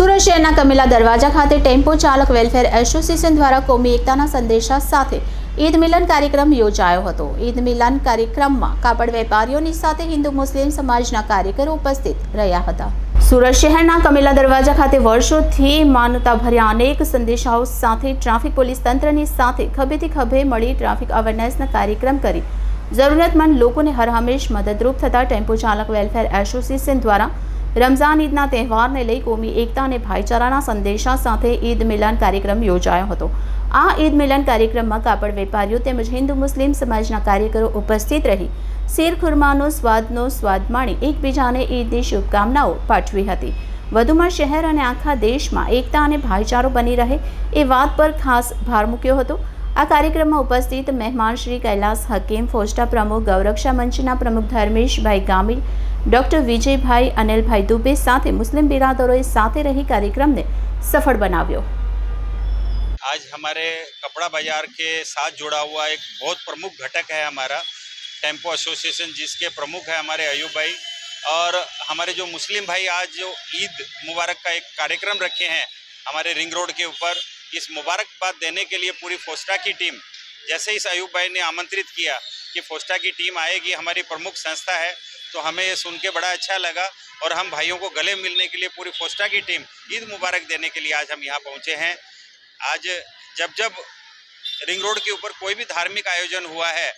સુરત શહેરના કમિલા દરવાજા ખાતે ટેમ્પો ચાલક વેલફેર એસોસિએશન દ્વારા કોમી એકતાના સંદેશા સાથે ઈદ મિલન કાર્યક્રમ યોજાયો હતો. ઈદ મિલન કાર્યક્રમમાં કાપડ વેપારીઓની સાથે હિન્દુ મુસ્લિમ સમાજના કાર્યકરો ઉપસ્થિત રહ્યા હતા. સુરત શહેરના કમિલા દરવાજા ખાતે વર્ષોથી માનવતા ભર્યા અનેક સંદેશાઓ સાથે ટ્રાફિક પોલીસ તંત્રની સાથે ખભેથી ખભે મળી ટ્રાફિક અવેરનેસના કાર્યક્રમ કરી. જરૂરિયાતમંદ લોકોને હરહંમેશ મદદરૂપ થતા ટેમ્પો ચાલક વેલફેર એસોસિએશન દ્વારા રમઝાન ઈદના તહેવારને લઈ કોમી એકતા અને ભાઈચારાના સંદેશા સાથે ઈદ મિલન કાર્યક્રમ યોજાયો હતો. આ ઈદ મિલન કાર્યક્રમમાં કાપડ વેપારીઓ તેમજ હિન્દુ મુસ્લિમ સમાજના કાર્યકરો ઉપસ્થિત રહી, શેર ખુરમાનો, સ્વાદનો સ્વાદ માણી એકબીજાને ઈદની શુભકામનાઓ પાઠવી હતી. વધુમાં શહેર અને આખા દેશમાં એકતા અને ભાઈચારો બની રહે એ વાત પર ખાસ ભાર મૂક્યો હતો. આ કાર્યક્રમમાં ઉપસ્થિત મહેમાન શ્રી કૈલાસ હકીમ, ફોસ્ટા પ્રમુખ, ગૌરક્ષા મંચના પ્રમુખ ધર્મેશભાઈ ગામી ડોક્ટર વિજયભાઈ અનિલભાઈ દુબે સાથે મુસ્લિમ બિરાદરોએ સાથે રહી કાર્યક્રમને સફળ બનાવ્યો आज हमारे कपड़ा बाजार के साथ जुड़ा हुआ एक बहुत प्रमुख घटक है हमारा टेम्पो एसोसिएशन जिसके प्रमुख है हमारे अयूब भाई और हमारे जो मुस्लिम भाई आज जो ईद मुबारक का एक कार्यक्रम रखे हैं हमारे रिंग रोड के ऊपर इस मुबारकबाद देने के लिए पूरी फोस्टा की टीम जैसे इस अयूब भाई ने आमंत्रित किया कि फोस्टा की टीम आएगी हमारी प्रमुख संस्था है तो हमें ये सुन के बड़ा अच्छा लगा और हम भाइयों को गले मिलने के लिए पूरी फोस्टा की टीम ईद मुबारक देने के लिए आज हम यहाँ पहुँचे हैं। आज जब जब रिंग रोड के ऊपर कोई भी धार्मिक आयोजन हुआ है,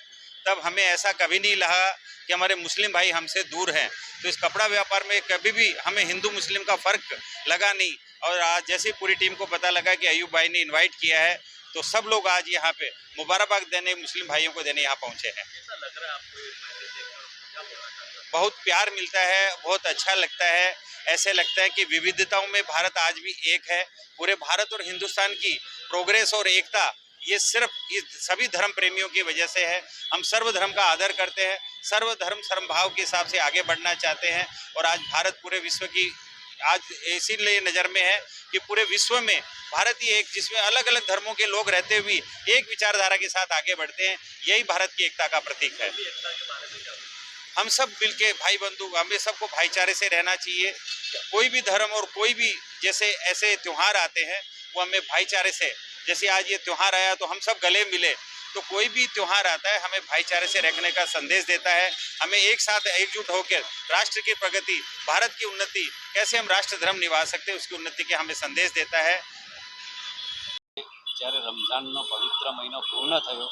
तब हमें ऐसा कभी नहीं लगा कि हमारे मुस्लिम भाई हमसे दूर हैं। तो इस कपड़ा व्यापार में कभी भी हमें हिंदू मुस्लिम का फ़र्क लगा नहीं और आज जैसे ही पूरी टीम को पता लगा कि अयूब भाई ने इनवाइट किया है तो सब लोग आज यहाँ पे मुबारकबाद देने, मुस्लिम भाइयों को देने यहाँ पहुँचे हैं। बहुत प्यार मिलता है, बहुत अच्छा लगता है। ऐसे लगता है कि विविधताओं में भारत आज भी एक है। पूरे भारत और हिंदुस्तान की प्रोग्रेस और एकता, ये सिर्फ़ इस सभी धर्म प्रेमियों की वजह से है। हम सर्व धर्म का आदर करते हैं, सर्व धर्म सर्वभाव के हिसाब से आगे बढ़ना चाहते हैं और आज भारत पूरे विश्व की, आज इसीलिए नज़र में है कि पूरे विश्व में भारत ही एक, जिसमें अलग अलग धर्मों के लोग रहते हुए एक विचारधारा के साथ आगे बढ़ते हैं। यही भारत की एकता का प्रतीक है। हम सब मिलके भाई बंधु हमें सबको भाईचारे से रहना चाहिए कोई भी धर्म और कोई भी जैसे ऐसे त्यौहार आते हैं वो हमें भाईचारे से जैसे आज ये त्यौहार आया तो हम सब गले मिले तो कोई भी त्यौहार आता है हमें भाईचारे से रखने का संदेश देता है हमें एक साथ एकजुट होकर राष्ट्र की प्रगति भारत की उन्नति कैसे हम राष्ट्र धर्म निभा सकते हैं उसकी उन्नति के हमें संदेश देता है જ્યારે રમઝાનનો પવિત્ર મહિનો પૂર્ણ થયો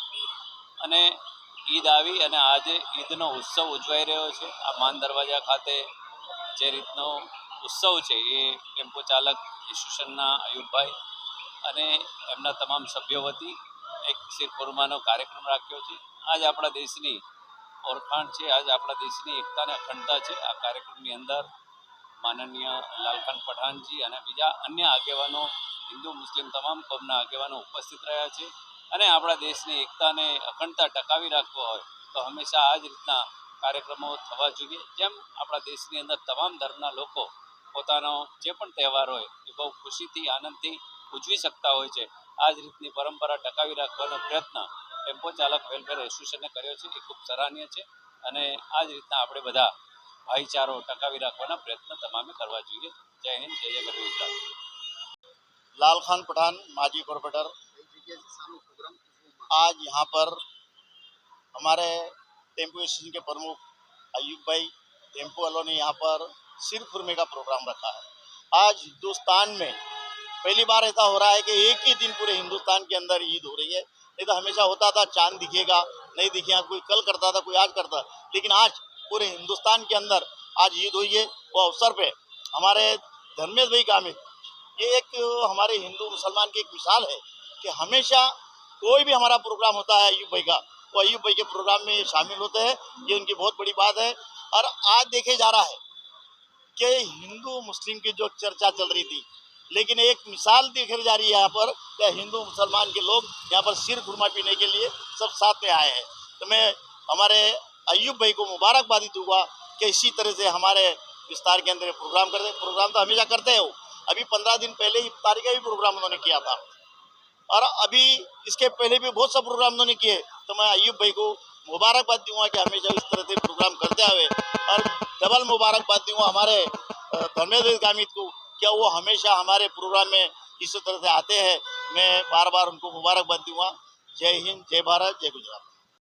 અને ઈદ આવી અને આજે ઈદનો ઉત્સવ ઉજવાઈ રહ્યો છે. આ માન દરવાજા ખાતે જે રીતનો ઉત્સવ છે એ ટેમ્પો ચાલક એસોસિએશનના અયુબભાઈ અને એમના તમામ સભ્યો વતી એક શિરખોરમાનો કાર્યક્રમ રાખ્યો છે. આજ આપણા દેશની ઓળખાણ છે, આજ આપણા દેશની એકતા અને અખંડતા છે. આ કાર્યક્રમની અંદર માનનીય લાલખાન પઠાણજી અને બીજા અન્ય આગેવાનો, હિન્દુ, મુસ્લિમ તમામ કોમના આગેવાનો ઉપસ્થિત રહ્યા છે. અને આપણા દેશની એકતાને અખંડતા ટકાવી રાખવા હોય, તો હંમેશા આ જ રીતના કાર્યક્રમો થવા જોઈએ. જેમ આપણા દેશની અંદર તમામ ધર્મના લોકો પોતાનો જે પણ તહેવાર હોય, એ બહુ ખુશીથી, આનંદથી ઉજવી શકતા હોય છે. આ જ રીતની પરંપરા ટકાવી રાખવાનો પ્રયત્ન ટેમ્પો ચાલક વેલફેર એસોસિએશને કર્યો છે. એ ખૂબ સરાહનીય છે અને આ જ રીતના આપણે બધા ભાઈચારો ટકાવી રાખવાના પ્રયત્ન તમામે કરવા જોઈએ. જય હિન્દ, જય જય ગુજરાત. લાલખાન પઠાન માજી કોર્પોરેટર. आज यहाँ पर हमारे टेंपो स्टेशन के प्रमुख अयूब भाई, टेंपो वालों ने यहाँ पर सिर खुरमे का प्रोग्राम रखा है। आज हिंदुस्तान में पहली बार ऐसा हो रहा है कि एक ही दिन पूरे हिंदुस्तान के अंदर ईद हो रही है। नहीं तो हमेशा होता था, चाँद दिखेगा, नहीं दिखेगा कोई कल करता था, कोई आज करता लेकिन आज पूरे हिंदुस्तान के अंदर आज ईद हुई है। वो अवसर पे हमारे धर्मेश भाई कामित ये एक हमारे हिंदू मुसलमान की एक मिसाल है। कि हमेशा कोई भी हमारा प्रोग्राम होता है अयूब भाई का, वो अयूब भाई के प्रोग्राम में शामिल होते हैं, ये उनकी बहुत बड़ी बात है। और आज देखे जा रहा है कि हिंदू मुस्लिम की जो चर्चा चल रही थी, लेकिन एक मिसाल दिखाई जा रही है यहाँ पर कि हिंदू मुसलमान के लोग यहाँ पर सिर खुरमा पीने के लिए सब साथ में आए हैं। तो मैं, हमारे अयूब भाई को मुबारकबादी दूँगा कि इसी तरह से हमारे विस्तार के अंदर प्रोग्राम करते प्रोग्राम तो हमेशा करते हैं अभी पंद्रह दिन पहले ही इफ्तारी का भी प्रोग्राम उन्होंने किया था। और अभी इसके पहले भी बहुत सा प्रोग्राम उन्होंने किए। तो मैं अयुब भाई को मुबारकबाद दूँगा कि हमेशा इस तरह से प्रोग्राम करते आवे। और डबल मुबारकबाद दूँगा हमारे धर्मेंद्र गामित को क्या वो हमेशा हमारे प्रोग्राम में इस तरह से आते हैं। मैं बार बार उनको मुबारकबाद दूँगा। जय हिंद, जय भारत, जय गुजरात।